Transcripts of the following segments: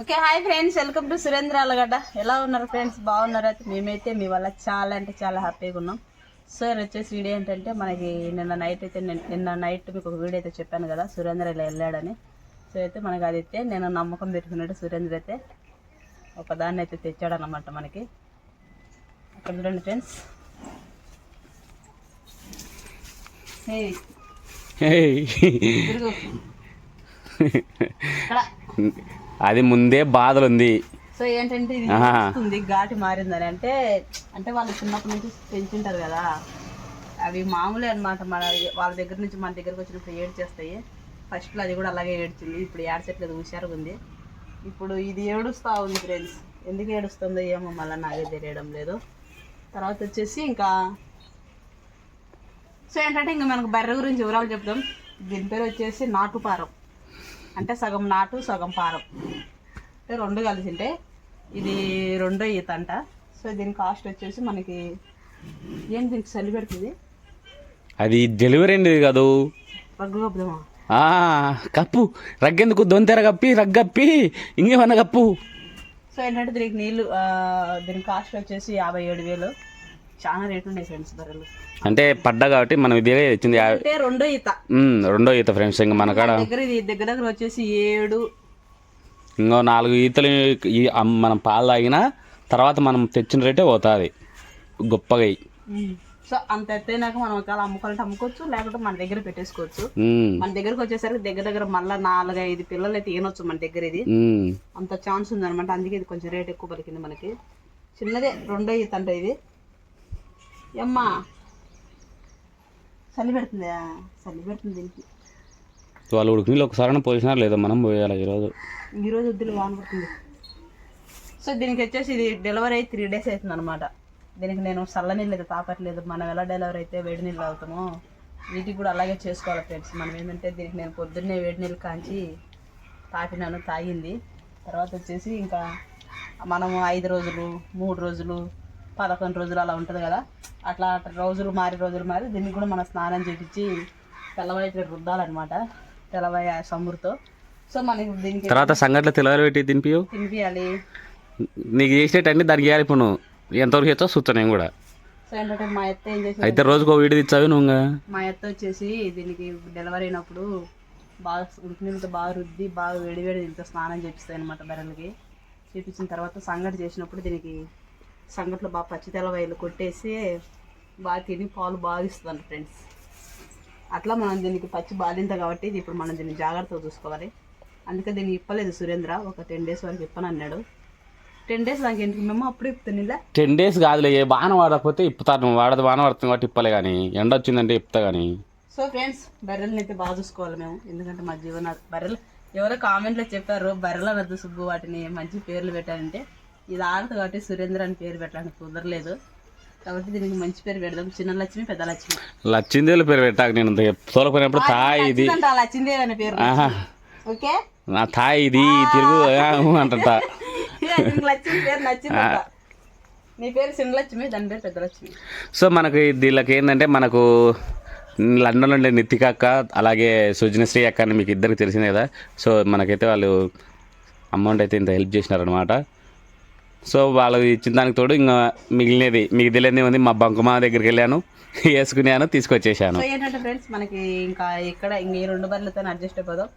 Okay hi friends. Welcome to Surendra Alagadda. ఎలా ఉన్నారు friends? బాగున్నారా? మేమైతే మీ వల్ల చాలా అంటే చాలా హ్యాపీగా ఉన్నాం. సో ఇది వచ్చేసి వీడియో ఏంటంటే మనకి నిన్న నైట్ అయితే నిన్న- నైట్ మీకు ఒక వీడియో అయితే చెప్పాను కదా సురేంద్ర ఇలా వెళ్ళాడని. సో అయితే మనకి అది అయితే నేను నమ్మకం పెట్టుకున్నట్టు సురేంద్ర అయితే. ఒక దాన్ని అయితే తెచ్చాడనమాట మనకి. అక్కడ చూడండి ఫ్రెండ్స్. ఇక్కడ. అది ముందే బాధలు ఉంది సో ఏంటంటే ఇది ఆహా. వస్తుంది ఘాటి మారిందని. అంటే అంటే వాళ్ళు చిన్నప్పటి నుంచి పెంచుంటారు కదా. అవి మామూలే అన్నమాట. మన వాళ్ళ దగ్గర నుంచి మన దగ్గరకు వచ్చినప్పుడు ఏడ్చేస్తాయి. ఫస్ట్లో అది కూడా అలాగే ఏడ్చింది. ఇప్పుడు ఏడ్చట్లేదు హుషారుగా ఉంది. ఇప్పుడు ఇది ఏడుస్తూ ఉంది ఫ్రెండ్స్ ఎందుకు ఏడుస్తుందో ఏమో మళ్ళీ నాకే తెలియడం లేదు. తర్వాత వచ్చేసి ఇంకా సో ఏంటంటే ఇంకా మనకు బర్రె గురించి వివరాలు చెప్తాం దీని పేరు వచ్చేసి నాటుపారం. అంటే సగం నాటు సగం పారం. అంటే రెండు కలిసి ఉంటే ఇది రెండో ఈత అంట సో దీని కాస్ట్ వచ్చేసి మనకి ఏం దీనికి చలి పెడుతుంది? అది డెలివరీ అండి కాదు. రగ్గు కప్పుదామా? కప్పు. రగ్గెందుకు? దొంతెర కప్పి రగ్గప్పి ఇంకేమన్నా కప్పు? సో ఏంటంటే దీనికి నీళ్ళు దీని కాస్ట్ వచ్చేసి యాభై ఏడు వేలు. చాలా రేటు ఉన్నాయి ఫ్రెండ్స్ ధరలు అంటే పడ్డా కాబట్టి మనం ఇదే వచ్చింది అంటే రెండో ఈత. రెండో ఈత ఫ్రెండ్స్ ఇంకా మన కాడ దగ్గర ఇది దగ్గర దగ్గర వచ్చేసి ఏడు. ఇంకో నాలుగు ఈతలు మనం పాలు తాగినా తర్వాత మనం తెచ్చిన రేటే పోతుంది. గొప్పగా. సో అంత ఎత్తైనాక మనం ఒకవేళ అమ్ముకోవాలంటే అమ్ముకోవచ్చు లేకుంటే మన దగ్గర పెట్టేసుకోవచ్చు. మన దగ్గరకు వచ్చేసరికి దగ్గర దగ్గర మళ్ళీ నాలుగు ఐదు పిల్లలు అయితే ఈనొచ్చు మన దగ్గర ఇది. అంత ఛాన్స్ ఉందన్నమాట. అందుకే ఇది కొంచెం రేట్ ఎక్కువ పలికింది మనకి. చిన్నదే రెండో ఈత అంటే ఇది. అమ్మా చలి పెడుతుందా? చలి పెడుతుంది దీనికి. వాళ్ళు ఉడికి ఒకసారి పోసినా లేదా మనం పోయాలి ఈరోజు? ఈరోజు వద్దులు వాన పడుతుంది. సో దీనికి వచ్చేసి ఇది డెలివరీ అయ్యి త్రీ డేస్ అవుతుంది అనమాట దీనికి నేను చల్ల నీళ్ళు తాపట్లేదు. మనం ఎలా డెలివరీ అయితే వేడి నీళ్ళు తాగుతామో వీటికి కూడా అలాగే చేసుకోవాలి ఫ్రెండ్స్. మనం ఏంటంటే దీనికి నేను పొద్దున్నే వేడి నీళ్ళు కాంచి తాపినాను తాగింది. తర్వాత వచ్చేసి ఇంకా మనము ఐదు రోజులు మూడు రోజులు పదకొండు రోజులు అలా ఉంటుంది కదా. అట్లా రోజులు మారి రోజులు మారి దీనికి కూడా మనం స్నానం చేపించి తెల్లవారి రుద్దాలన్నమాట. తెల్లవారి సమురుతో. సో మనకి దీనికి తర్వాత సంగట్లో తెలవలు పెట్టి తినిపియు. తినిపించాలి నీకు చేసేటండి దానికి చేయాలి ఇప్పుడు నువ్వు. ఎంతవరకు చేస్తావు చూస్తా నేను కూడా. సో ఏంటంటే మా అత్త ఏం చేసింది అయితే రోజుకు వీడియో ఇచ్చావు నువ్వు. మా అత్త వచ్చేసి దీనికి డెలివరీ అయినప్పుడు బాగా నీళ్ళతో బాగా రుద్ది బాగా వేడి వేడి దీంతో స్నానం చేపిస్తాయి అనమాట బర్రెలకి చేపించిన తర్వాత సంగటి చేసినప్పుడు దీనికి సంగట్లో బాగా పచ్చి తెల్లవాయలు కొట్టేసి బాగా తిని పాలు బాగా ఇస్తుంది ఫ్రెండ్స్ అట్లా మనం దీనికి పచ్చి బాలింత కాబట్టి ఇది ఇప్పుడు మనం దీన్ని జాగ్రత్తగా చూసుకోవాలి. అందుకే దీన్ని ఇప్పలేదు సురేంద్ర ఒక టెన్ డేస్ వరకు ఇప్పనన్నాడు టెన్ డేస్ దానికి ఎందుకు? మేము అప్పుడు ఇప్పుతాను ఇలా టెన్ డేస్ కాదులే ఏ వాడకపోతే ఇప్పుతాను వాడదు వాన పడుతుంది కాబట్టి ఇప్పలే కానీ. ఎండ వచ్చిందంటే ఇప్పుతా కానీ. సో ఫ్రెండ్స్ బర్రెల్ని అయితే బాగా చూసుకోవాలి మేము. ఎందుకంటే మా జీవన బర్రెలు ఎవరో కామెంట్లో చెప్పారు బర్రెలు అనద్దు సుబ్బు వాటిని మంచి పేర్లు పెట్టాలంటే ఇది ఆడదు కాబట్టి సురేంద్ర అని పేరు పెట్టడానికి కుదరలేదు. కాబట్టి దీనికి మంచి పేరు పెడదాం. చిన్న లక్ష్మి పెద్ద లక్ష్మి. లచ్చిందేలు పేరు పెట్టాక నేను తోలపోయినప్పుడు తాయి ఇది. లచ్చిందేవి అనే పేరు. ఓకే? నా తాయి ఇది తిరుగు నీకు లక్ష్మి పేరు నచ్చిందంట నీ పేరు చిన్న లక్ష్మి దాని పేరు పెద్ద లక్ష్మి సో మనకి దీనికి ఏంటంటే మనకు లండన్లో ఉండే నితిక అక్క అలాగే సుజనశ్రీ అక్క అని మీకు ఇద్దరికి తెలిసిందే కదా. సో మనకైతే వాళ్ళు అమౌంట్ అయితే ఇంత హెల్ప్ చేసినారనమాట సో వాళ్ళు ఇచ్చిన దానికి తోడు ఇంకా మిగిలినది మీకు తెలియదు ఉంది. మా బంకుమా దగ్గరికి వెళ్ళాను వేసుకున్నాను తీసుకొచ్చేసాను. ఏంటంటే ఫ్రెండ్స్ మనకి ఇంకా ఇక్కడ ఇంక ఈ రెండు బర్రెలతో అడ్జస్ట్ అయిపోదాం.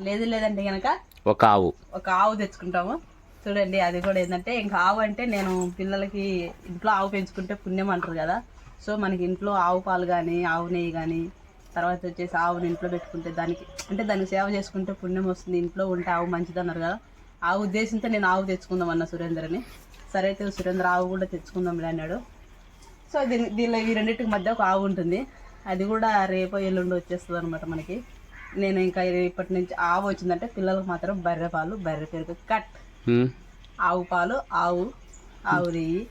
లేదు లేదంటే కనుక ఒక ఆవు. ఒక ఆవు తెచ్చుకుంటాము. చూడండి అది కూడా ఏంటంటే ఇంకా ఆవు అంటే నేను పిల్లలకి ఇంట్లో ఆవు పెంచుకుంటే పుణ్యం అంటారు కదా. సో మనకి ఇంట్లో ఆవు పాలు కానీ ఆవు నెయ్యి కానీ తర్వాత వచ్చేసి ఆవుని ఇంట్లో పెట్టుకుంటే దానికి అంటే దానికి సేవ చేసుకుంటే పుణ్యం వస్తుంది. ఇంట్లో ఉంటే ఆవు మంచిది అన్నారు కదా. ఆ ఉద్దేశంతో నేను ఆవు తెచ్చుకుందాం అన్న సురేందర్ని. సరే అయితే సురేంద్ర ఆవు కూడా తెచ్చుకుందాంలే అన్నాడు. సో దీని దీనిలో ఈ రెండింటికి మధ్య ఒక ఆవు ఉంటుంది. అది కూడా రేపో ఎల్లుండి వచ్చేస్తుంది అనమాట మనకి. నేను ఇంకా ఇప్పటి నుంచి ఆవు వచ్చిందంటే పిల్లలకు మాత్రం బర్రె పాలు బర్రె పెరుగు కట్. ఆవు పాలు ఆవు ఆవు నెయ్యి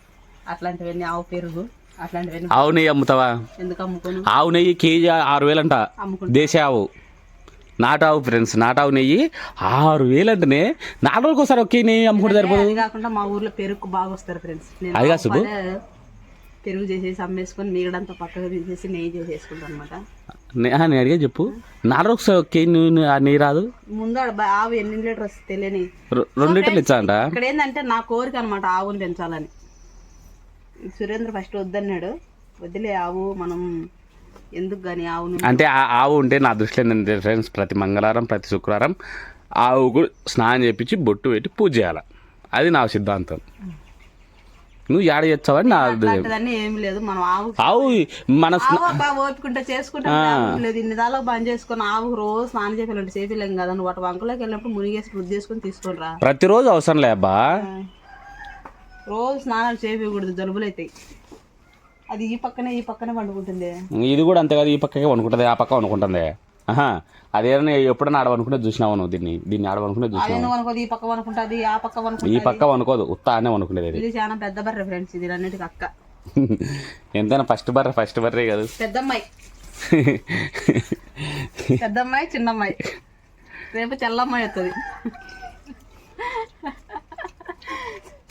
అట్లాంటివన్నీ ఆవు పెరుగు అట్లాంటివన్నీ. ఆవు నెయ్యి అమ్ముతావా? ఎందుకు అమ్ముకోను? ఆవు నెయ్యి కేజీ ఆరు వేలంట. అమ్ముకుంటా. దేశీ ఆవు. నాటావు ఫ్రెండ్స్ నాటావు నెయ్యి. ఆరు వేలు అంటేనే నాలుగు రోజులకు ఒకసారి ఒకే నెయ్యి అమ్ముకుంటే సరిపోదు. అది కాకుండా మా ఊర్లో పెరుగు బాగా వస్తారు ఫ్రెండ్స్. నేను అది కాదు సుబ్బు. పాలే- పెరుగు చేసేసి అమ్మేసుకొని మీగడంతా పక్కకు తీసేసి నెయ్యి చేసేసుకుంటాం అనమాట నే- ఆ, నేను అడిగే చెప్పు. నాలుగు ఒకసారి ఒకే నువ్వు ఆ నెయ్యి రాదు? ముందు ఆడ బ- ఆవు ఎన్ని లీటర్ వస్తుంది తెలియని. రె- రెండు లీటర్లు ఇచ్చాంట ఇక్కడ ఏంటంటే నా కోరిక అనమాట ఆవుని పెంచాలని. సురేంద్ర ఫస్ట్ వద్దన్నాడు. వదిలే ఆవు మనం ఎందుకు కానీ ఆవును అంటే ఆ ఆవు ఉంటే నా దృష్టిలో ఏంటంటే ఫ్రెండ్స్ ప్రతి మంగళవారం ప్రతి శుక్రవారం ఆవుకు స్నానం చేపించి బొట్టు పెట్టి పూజ చేయాలి. అది నా సిద్ధాంతం. నువ్వు ఏడ చేస్తావని నా ఏం లేదు మనం ఆవు ఆవు మన ఆవు ఓపికంటే చేసుకుంటాం లేదు. ఇన్ని దాలో బంద్ చేసుకొని ఆవు రోజు స్నానం చేయాలంటే చేపిలేం కదా. నువ్వు అటు వంకలోకి వెళ్ళినప్పుడు మునిగేసి వృద్ధి చేసుకొని తీసుకొని రా ప్రతిరోజు అవసరం లే అబ్బా. రోజు స్నానాలు చేయకూడదు జలుబులు అవుతాయి. అది ఈ పక్కనే ఈ పక్కనే పండుకుంటుంది. ఇది కూడా అంతే కదా ఈ పక్కకే వణుకుంటుంది ఆ పక్క వణుకుంటుంది ఆహా అదేనా ఎప్పుడైనా ఆడ వణుకునేది చూసినావు నువ్వు దీన్ని దీన్ని ఆడ వణుకునేది అది చూసినావు అనుకోదు ఈ పక్క అనుకుంటుంది ఆ పక్క ఈ అనుకుంటుంది పక్క వణుకోదు ఉత్తా అనే అది ఇది చాలా పెద్ద బర్రె ఫ్రెండ్స్ ఇది అన్నిటికి అక్క. ఎంతైనా ఫస్ట్ బర్రె ఫస్ట్ బర్రే కదా. పెద్దమ్మాయి. పెద్దమ్మాయి చిన్నమ్మాయి. రేపు చెల్లమ్మాయి వస్తుంది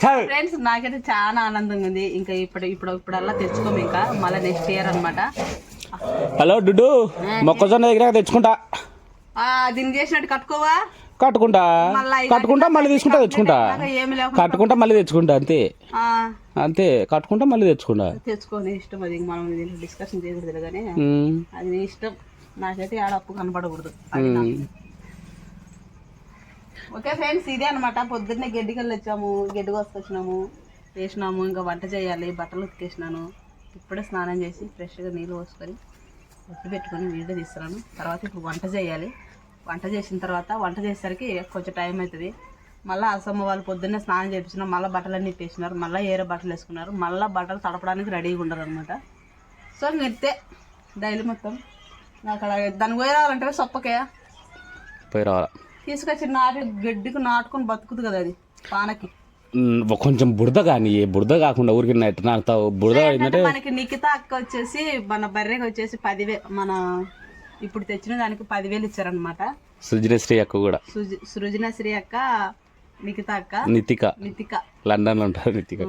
ఫ్రెండ్స్ నాకైతే చాలా ఆనందంగా ఉంది. ఇంకా ఇప్పుడు ఇప్పుడు ఇప్పుడల్లా తెచ్చుకోము ఇంకా. మళ్ళీ నెక్స్ట్ ఇయర్ అనమాట హలో డుడ్డు. మొక్కజొన్న దగ్గర తెచ్చుకుంటా. దీన్ని చేసినట్టు కట్టుకోవా? కట్టుకుంటా. కట్టుకుంటా మళ్ళీ తీసుకుంటా తెచ్చుకుంటా. కట్టుకుంటా మళ్ళీ తెచ్చుకుంటా అంతే. అంతే కట్టుకుంటా మళ్ళీ తెచ్చుకుంటా. తెచ్చుకోని ఇష్టం అది. మనం డిస్కషన్ చేయకూడదు కానీ అది ఇష్టం. నాకైతే ఆడ అప్పు కనపడకూడదు. ఓకే ఫ్రెండ్స్ ఇదే అనమాట పొద్దున్నే గడ్డికల్లు వచ్చాము గడ్డి కోసుకొచ్చినాము వేసినాము ఇంకా వంట చేయాలి బట్టలు ఉతికేసినాను. ఇప్పుడే స్నానం చేసి ఫ్రెష్గా నీళ్ళు పోసుకొని ఒట్టు పెట్టుకొని వీడియో తీస్తున్నాను. తర్వాత ఇప్పుడు వంట చేయాలి. వంట చేసిన తర్వాత వంట చేసేసరికి కొంచెం టైం అవుతుంది. మళ్ళీ అసమ్మ వాళ్ళు పొద్దున్నే స్నానం చేయించిన మళ్ళీ బట్టలన్నీ ఇప్పేసినారు మళ్ళీ ఏరే బట్టలు వేసుకున్నారు మళ్ళీ బట్టలు తడపడానికి రెడీగా ఉండరు అనమాట సో ఇంతే డైలీ మొత్తం. నాకు అక్కడ దానికి పోయి రావాలంటే సొప్పకే పోయి రావాలా. తీసుకొచ్చి నాటి గడ్డికి నాటుకొని బతుకుతుంది కదా అది పానకి. కొంచెం బురద కానీ బురద కాకుండా ఊరికి నాకుతావు బురద అంటే మనకి నిఖిత అక్క వచ్చేసి మన బర్రెకి వచ్చేసి పదివే మన ఇప్పుడు తెచ్చిన దానికి పదివేలు ఇచ్చారనమాట సృజనశ్రీ అక్క కూడా. సృజనశ్రీ అక్క నిఖిత అక్క నితిక. నితిక. లండన్లో ఉంటారు నితిక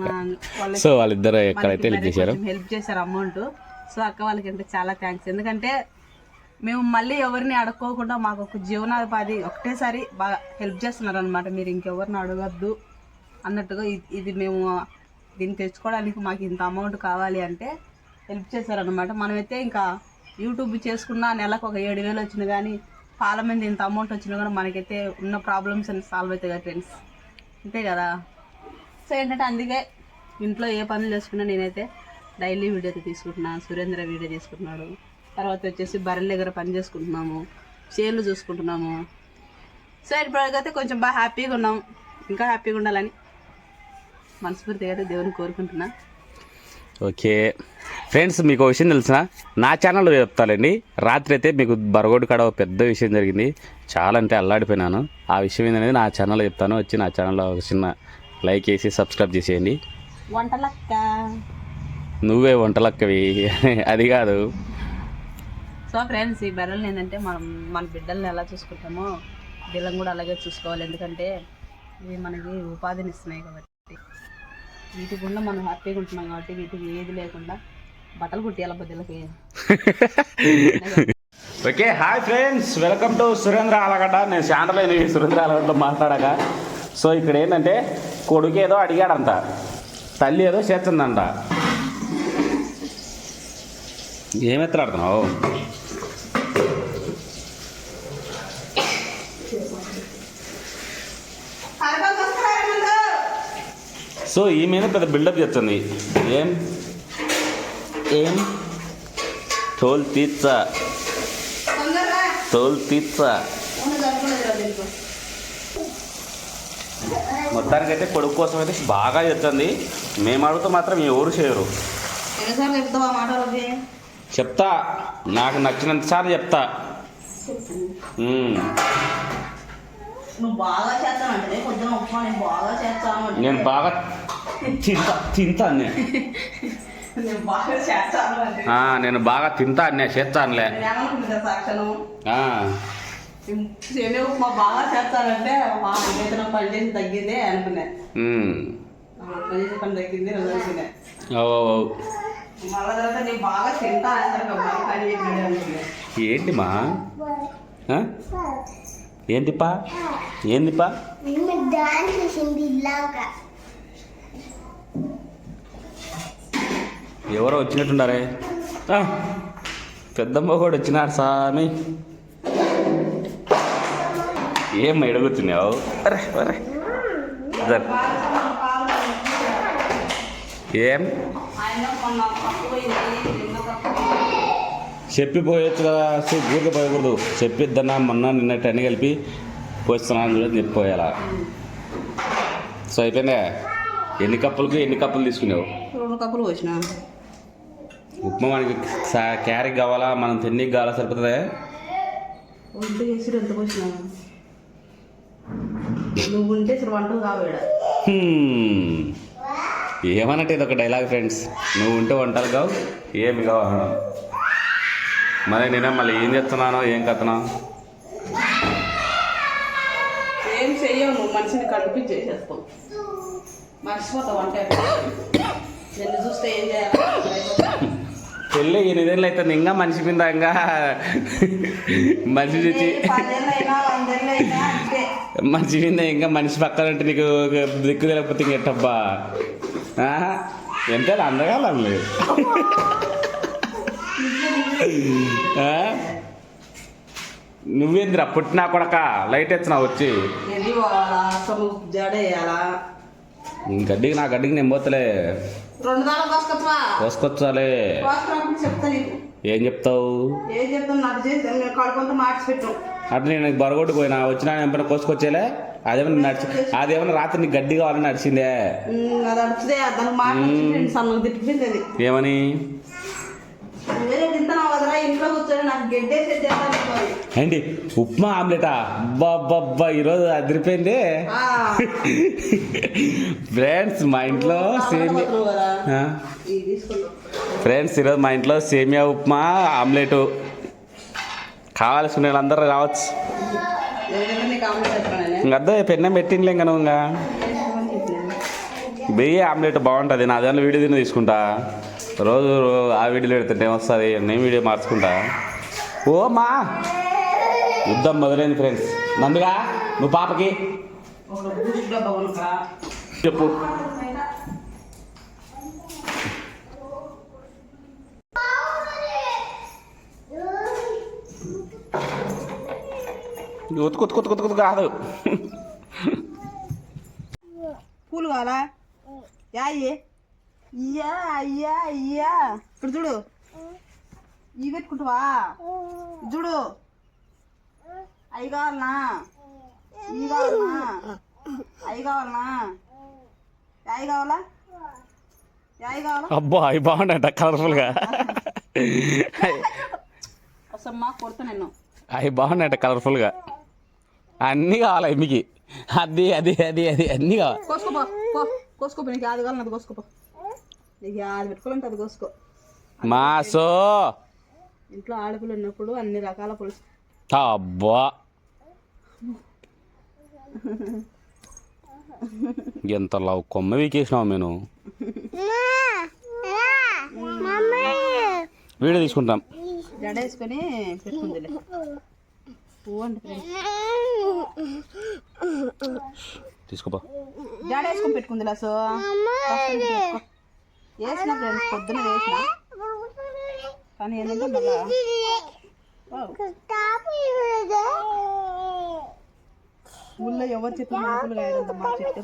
సో వాళ్ళిద్దరు ఎక్కడైతే హెల్ప్ చేశారు? హెల్ప్ చేశారు అమౌంట్. సో అక్క వాళ్ళకి అంటే చాలా థ్యాంక్స్. ఎందుకంటే మేము మళ్ళీ ఎవరిని అడుక్కోకుండా మాకు ఒక జీవనోపాధి ఒకటేసారి బాగా హెల్ప్ చేస్తున్నారు అనమాట మీరు ఇంకెవరిని అడగద్దు అన్నట్టుగా ఇది మేము దీన్ని తెచ్చుకోవడానికి మాకు ఇంత అమౌంట్ కావాలి అంటే హెల్ప్ చేశారనమాట మనమైతే ఇంకా యూట్యూబ్ చేసుకున్న నెలకు ఒక ఏడు వేలు వచ్చినా కానీ పాల మీద ఇంత అమౌంట్ వచ్చినా కానీ మనకైతే ఉన్న ప్రాబ్లమ్స్ అన్ని సాల్వ్ అవుతాయి కదా ఫ్రెండ్స్. అంతే కదా? సో ఏంటంటే అందుకే ఇంట్లో ఏ పనులు చేసుకున్నా నేనైతే డైలీ వీడియో అయితే తీసుకుంటున్నాను సురేంద్ర వీడియో తీసుకుంటున్నాడు. తర్వాత వచ్చేసి బర్రెల దగ్గర పని చేసుకుంటున్నాము చేలు చూసుకుంటున్నాము. సో ఇప్పటికైతే కొంచెం బాగా హ్యాపీగా ఉన్నాం. ఇంకా హ్యాపీగా ఉండాలని మనస్ఫూర్తిగా అయితే దేవుని కోరుకుంటున్నా. ఓకే. ఫ్రెండ్స్ మీకు ఒక విషయం తెలిసిన? నా ఛానల్లో చెప్తానండి రాత్రి అయితే మీకు బరగోడు కాడ ఒక పెద్ద విషయం జరిగింది. చాలా అంటే అల్లాడిపోయినాను. ఆ విషయం ఏంటనేది నా ఛానల్లో చెప్తాను. వచ్చి నా ఛానల్లో ఒక చిన్న లైక్ వేసి సబ్స్క్రైబ్ చేసేయండి. వంటలక్క. నువ్వే వంటలక్కవి. అది కాదు. సో ఫ్రెండ్స్ ఈ బర్రెలు ఏంటంటే మనం మన బిడ్డల్ని ఎలా చూసుకుంటామో బిల్లం కూడా అలాగే చూసుకోవాలి. ఎందుకంటే ఇవి మనకి ఉపాధిని ఇస్తున్నాయి కాబట్టి. వీటి గుండా మనం హ్యాపీగా ఉంటున్నాం కాబట్టి వీటికి ఏది లేకుండా బట్టలు కుట్టేయాలి బద్దలకి okay hi friends. Welcome to Surendra Alagadda నేను శాంటలైన సురేంద్ర ఆలగడ్డలో మాట్లాడాక. సో ఇక్కడ ఏంటంటే కొడుకు ఏదో అడిగాడంట. తల్లి ఏదో చేస్తుందంట. ఏం సో ఈ మీద పెద్ద బిల్డప్ చేస్తుంది. ఏం? ఏం? తోలు తీర్చా తోలు తీర్చా మొత్తానికైతే కొడుకు కోసం అయితే బాగా చెప్తుంది మేము అడుగుతూ మాత్రం ఎవరు చేయరు. చెప్తా. నాకు నచ్చినంత సార్లు చెప్తా నేను బాగా తింటా తింటాను నేను నేను బాగా చేస్తాను అంటే. ఆ, నేను బాగా తింటా నేను చేస్తానులే సేమే ఉప్మా బాగా చేస్తానంటే మా పని చేసి తగ్గిందే అనుకున్నా. పని చేసి పని తగ్గింది రోజు అనుకున్నా. ఓ, ఓ, ఓ. మళ్ళా తర్వాత నేను బాగా తింటా అంటారు. ఏంటి మా? ఏంటిపా ఏందిపా నిన్న డాన్స్ చేసింది ఇలాగా. ఎవరో వచ్చినట్టున్నారే? పెద్దమ్మ కూడా వచ్చినారు సామి. ఏం ఎడుగుతున్నావు? అరే అరే. ఏం? ఆయన చెప్పిపోయొచ్చు కదా సో పోయకూడదు. చెప్పిద్దన్నా మొన్న నిన్నట్టు అన్ని కలిపి పోస్తున్నాను చూడని చెప్పిపోయాలా. సో అయిపోయిందా? ఎన్ని కప్పులకి ఎన్ని కప్పులు తీసుకున్నావు? రెండు కప్పులు వచ్చినా ఉప్మా మనకి క్యారీకి కావాలా? మనం తిన్నీకి కావాలా? సరిపోతుందా? వంట చేసి ఎంత పోసిన? నువ్వు ఉంటే అసలు వంటలు కావాడ హ్మ్. ఏమన్నట్టు ఇది ఒక డైలాగ్ ఫ్రెండ్స్ నువ్వు ఉంటే వంటలు కావు ఏమి కావు. మరి నేనే మళ్ళీ ఏం చెప్తున్నానో ఏం కథనో? ఏం చెయ్యవు నువ్వు? మనిషిని కనిపించి చేసేస్తావు. మర్చిపోతావు అంటే నిన్ను చూస్తే ఏం చేయాలి? పెళ్ళి ఎనిమిదేళ్ళు అవుతుంది ఇంకా మనిషి మీద ఇంకా మనిషి చూచి పదేళ్ళైనా వందేళ్ళైనా అంతే. మనిషి మీద ఇంకా మనిషి పక్కన ఉంటే నీకు దిక్కు తెలియకపోతే ఇంకెట్టబ్బా. ఎంత అందగాలం లేదు? నువ్వేందిరా పుట్టినా కొడక? లైట్ ఎత్తున్నా వచ్చి. గడ్డికి నా గడ్డికి నేను పోతలే. రెండు దాకా కోసుకొచ్చవా? కోసుకొచ్చాలే. ఏం చెప్తావు? ఏం చెప్తాను నాకు చేసి మేము కడుపుంతా మార్చి పెట్టు నేను బరగొట్టు పోయినా వచ్చినా ఏమైనా కోసుకొచ్చేలే? అదేమన్నా నడిచి అదేమన్నా రాత్రి నీకు గడ్డి కావాలని నడిచిందే? ఉమ్, ఏంటి? ఉప్మా ఆమ్లెటా? అబ్బా ఈరోజు అదిరిపోయింది. ఫ్రెండ్స్ మా ఇంట్లో సేమియా ఫ్రెండ్స్ ఈరోజు మా ఇంట్లో సేమియా ఉప్మా ఆమ్లెట్. కావాల్సిన వాళ్ళందరూ రావచ్చు. అద్దో పెన్నం పెట్టిందిలే ఇంకా నువ్వు ఇంకా? వెయ్యి ఆమ్లెట్ బాగుంటుంది. నా దానిలో వీడియో తిని తీసుకుంటా. రోజు ఆ వీడియోలో పెడుతుంటే ఏమొస్తుంది? నేను వీడియో మార్చుకుంటా. ఓ మా యుద్ధం మొదలైంది ఫ్రెండ్స్ నందుగా నువ్వు పాపకి. చెప్పు. ఉతుకు ఉతుకు ఉతుకు ఉతుకు కాదు. పూలు కావాలా? యాయి. ఇయ్యా అయ్యా అయ్యా ఇప్పుడు చూడు. ఇవి పెట్టుకుంటావా చూడు. అవి కావాలనా ఇవి కావాలనా అవి కావాలనా యాయి కావాలా యాయి కావాలా అబ్బో అవి బాగుండట కలర్ఫుల్గా వస్తమ్మా కొడతా నేను అవి బాగున్నాయట కలర్ఫుల్గా అన్నీ కావాలి మీకు అది అది అది అది అన్నీ కావాలి? కోసుకోపో నీకు యాది కావాలని అది కోసుకోపో. నీకు యాది పెట్టుకోవాలంటే అది కోసుకో. మాసో! ఇంట్లో ఆడపిల్ల ఉన్నప్పుడు అన్ని రకాల పులుసు. అబ్బా. ఎంత లవ్ కొమ్మ వీకేసినావు నేను వీడియో తీసుకుంటాం. జడ వేసుకొని పెట్టుకుందిలే. తీసుకోపా. జడ వేసుకొని పెట్టుకుందిలే సో వేసిన ఫ్రెండ్స్ పొద్దున వేసిన. కానీ ఏంటంటే మళ్ళా ఊళ్ళో ఎవరు చెట్టు మనకులు కాయడంత మా చెట్టు